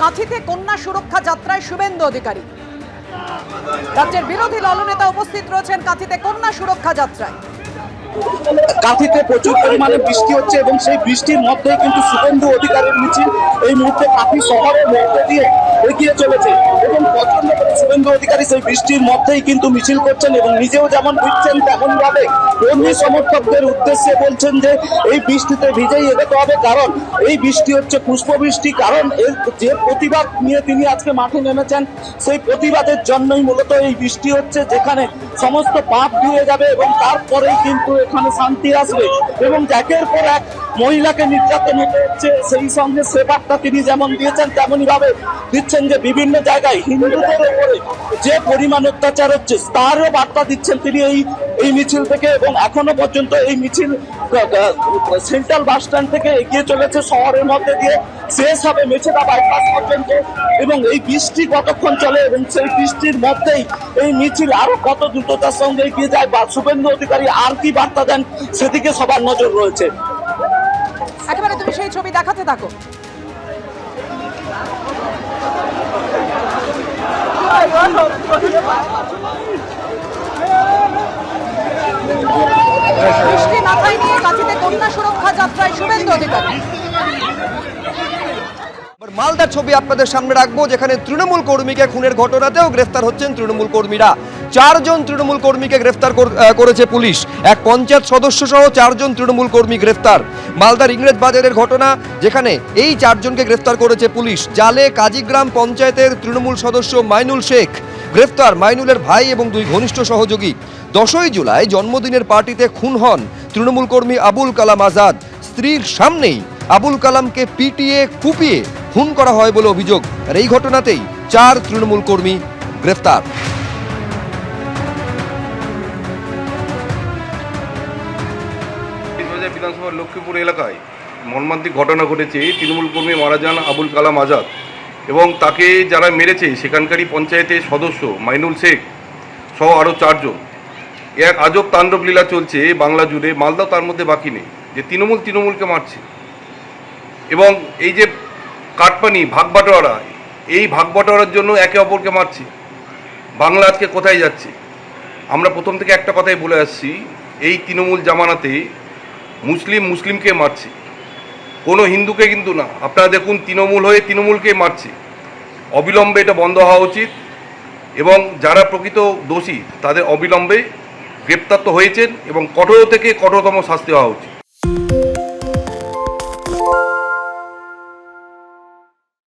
কাঁথিতে কন্যা সুরক্ষা যাত্রায় শুভেন্দু অধিকারী। রাজ্যের বিরোধী দলনেতা উপস্থিত রয়েছেন কাঁথিতে কন্যা সুরক্ষা যাত্রায়। কাঁথিতে প্রচুর পরিমাণে বৃষ্টি হচ্ছে এবং সেই বৃষ্টির মধ্যে কিন্তু শুভেন্দু অধিকারের মিছিল এই মুহূর্তে কাঁথি শহরের মধ্যে দিয়ে এগিয়ে চলেছে এবং প্রচণ্ড করে শুভেন্দু অধিকারী সেই বৃষ্টির মধ্যেই কিন্তু মিছিল করছেন এবং নিজেও যেমন ভিজছেন তেমন ভাবে কর্মী সমর্থকদের উদ্দেশ্যে বলছেন যে এই বৃষ্টিতে ভিজেই এগোতে হবে, কারণ এই বৃষ্টি হচ্ছে পুষ্পবৃষ্টি কারণ এর যে প্রতিবাদ নিয়ে তিনি আজকে মাঠে নেমেছেন, সেই প্রতিবাদের জন্যই মূলত এই বৃষ্টি হচ্ছে, যেখানে সমস্ত পাপ ধুয়ে যাবে এবং তারপরেই কিন্তু এখানে শান্তি আসবে। এবং একের পর এক মহিলাকে নির্যাতন হচ্ছে সেই সঙ্গে সে বার্তা তিনি যেমন দিয়েছেন, তেমনই ভাবে দিচ্ছেন যে বিভিন্ন জায়গায় হিন্দুদের উপরে যে পরিমাণ অত্যাচার হচ্ছে, তারও বার্তা দিচ্ছেন তিনি এই এই মিছিল থেকে এবং এখনও পর্যন্ত এই মিছিল সেন্ট্রাল বাস স্ট্যান্ড থেকে এগিয়ে চলেছে শহরের মধ্যে দিয়ে। শেষ হবে মেছেদা বাইপাস পর্যন্ত এবং এই বৃষ্টি কতক্ষণ চলে এবং সেই বৃষ্টির মধ্যেই এই মিছিল আরও কত দ্রুততার সঙ্গে এগিয়ে যায় বা শুভেন্দু অধিকারী আর কি বার্তা দেন, সেদিকে সবার নজর রয়েছে। একেবারে তুমি সেই ছবি দেখাতে থাকো। বৃষ্টি মাথায় নিয়ে কন্যা সুরক্ষা যাত্রায় শুভেন্দু অধিকারী। মালদার ছবি আপনাদের সামনে রাখব, যেখানে তৃণমূল কর্মীকে খুনের ঘটনাতেও গ্রেফতার হচ্ছেন তৃণমূল কর্মীরা। চারজন তৃণমূল কর্মীকে গ্রেফতার করেছে পুলিশ। এক পঞ্চায়েত সদস্য সহ চারজন তৃণমূল কর্মী গ্রেফতার। মালদার ইংরেজ বাজারের ঘটনা, যেখানে এই চারজনকে গ্রেফতার করেছে পুলিশ। জালে কাজীগ্রাম পঞ্চায়েতের তৃণমূল সদস্য মাইনুল শেখ। গ্রেফতার মাইনুলের ভাই এবং দুই ঘনিষ্ঠ সহযোগী। দশই জুলাই জন্মদিনের পার্টিতে খুন হন তৃণমূল কর্মী আবুল কালাম আজাদ। স্ত্রীর সামনেই আবুল কালামকে পিটিয়ে, কুপিয়ে খুন করা হয় বলে অভিযোগ। আর এই ঘটনাতেই চার তৃণমূল কর্মী গ্রেফতার। বাজার বিধানসভার লক্ষ্মীপুর এলাকায় মর্মান্তিক ঘটনা ঘটেছে, তৃণমূল কর্মী মারা যান আবুল কালাম আজাদ এবং তাকে যারা মেরেছে, সেখানকারই পঞ্চায়েতের সদস্য মাইনুল শেখ সহ আরও চারজন। এক আজব তাণ্ডব লীলা চলছে বাংলা জুড়ে, মালদাও তার মধ্যে বাকি নেই যে তৃণমূল তৃণমূলকে মারছে। এবং এই যে কাটপানি ভাগ বাটোয়ারা এই ভাগ বাটোয়ারার জন্য একে অপরকে মারছে। বাংলা আজকে কোথায় যাচ্ছে? আমরা প্রথম থেকে একটা কথাই বলে আসছি, এই তৃণমূল জামানাতে মুসলিম মুসলিমকে মারছে। কোনো হিন্দুকে কিন্তু না। আপনারা দেখুন, তৃণমূল হয়ে তৃণমূলকে মারছে। অবিলম্বে এটা বন্ধ হওয়া উচিত এবং যারা প্রকৃত দোষী, তাদের অবিলম্বে গ্রেপ্তার তো হয়েছেন এবং কঠোর থেকে কঠোরতম শাস্তি হওয়া উচিত।